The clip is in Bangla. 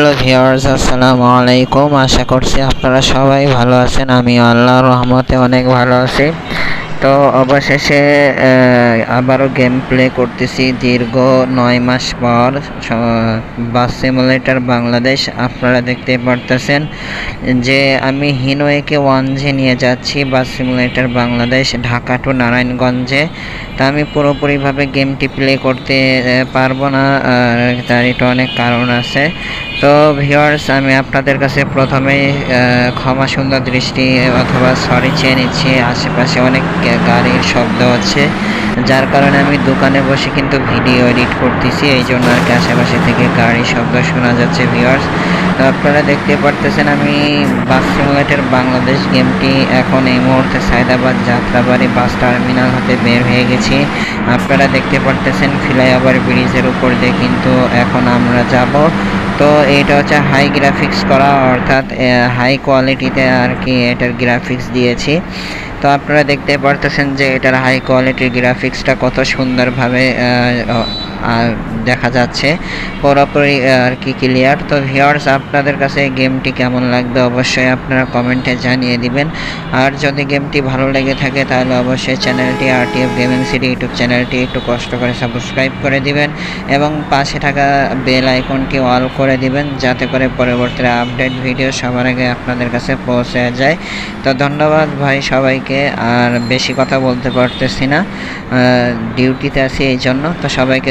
হ্যালো ভিউয়ার্স আসসালামু আলাইকুম। আশা করছি আপনারা সবাই ভালো আছেন। আমি আল্লাহর রহমতে অনেক ভালো আছি। তো অবশেষে আবারও গেম প্লে করতেছি দীর্ঘ নয় মাস পর বাস সিমুলেটর বাংলাদেশ। আপনারা দেখতে পারতেছেন যে আমি হিনোয়েকে ওয়ান জি নিয়ে যাচ্ছি bus simulator Bangladesh, Dhaka to নারায়ণগঞ্জে। তা আমি পুরোপুরিভাবে গেমটি প্লে করতে পারব না। তার এটা অনেক কারণ আছে। তো ভিউয়ার্স আমি আপনাদের কাছে প্রথমেই আহ, ক্ষমা সুন্দর দৃষ্টি অথবা সরি চেয়ে নিচ্ছি। আশেপাশে অনেক গাড়ির শব্দ হচ্ছে যার কারণে আমি দোকানে বসে কিন্তু ভিডিও এডিট করতেছি। এই জন্য আর কি আশেপাশে থেকে গাড়ির শব্দ শোনা যাচ্ছে ভিউয়ার্স তো আপনারা দেখতে পারতেছেন আমি বাস সিমুলেটর বাংলাদেশ গেমটি এখন এই মুহূর্তে সায়দাবাদ যাত্রাবাড়ি বাস টার্মিনাল হতে বের হয়ে গেছি। আপনারা দেখতে পারতেছেন ফ্লাইওভার ব্রিজের উপর দিয়ে কিন্তু এখন আমরা যাব। তো এটা হচ্ছে হাই গ্রাফিক্স করা, অর্থাৎ হাই কোয়ালিটিতে আর কি এটার গ্রাফিক্স দিয়েছি। তো আপনারা দেখতে পারতেছেন যে এটার হাই কোয়ালিটির গ্রাফিক্সটা কত সুন্দরভাবে দেখা যাচ্ছে। পুরোপুরি আর কি ক্লিয়ার তো ভিউয়ার্স আপনাদের কাছে গেমটি কেমন লাগবে অবশ্যই আপনারা কমেন্টে জানিয়ে দিবেন। আর যদি গেমটি ভালো লেগে থাকে, তাহলে অবশ্যই চ্যানেলটি আরটিএফ গেমিং সিটি ইউটিউব চ্যানেলটি একটু কষ্ট করে সাবস্ক্রাইব করে দিবেন এবং পাশে থাকা বেল আইকনটি অল করে দিবেন, যাতে করে পরবর্তীতে আপডেট ভিডিও সবার আগে আপনাদের কাছে পৌঁছে যায়। তো ধন্যবাদ ভাই সবাইকে, আর বেশি কথা বলতে পারতেছি না ডিউটিতে আছি এই জন্য। তো সবাইকে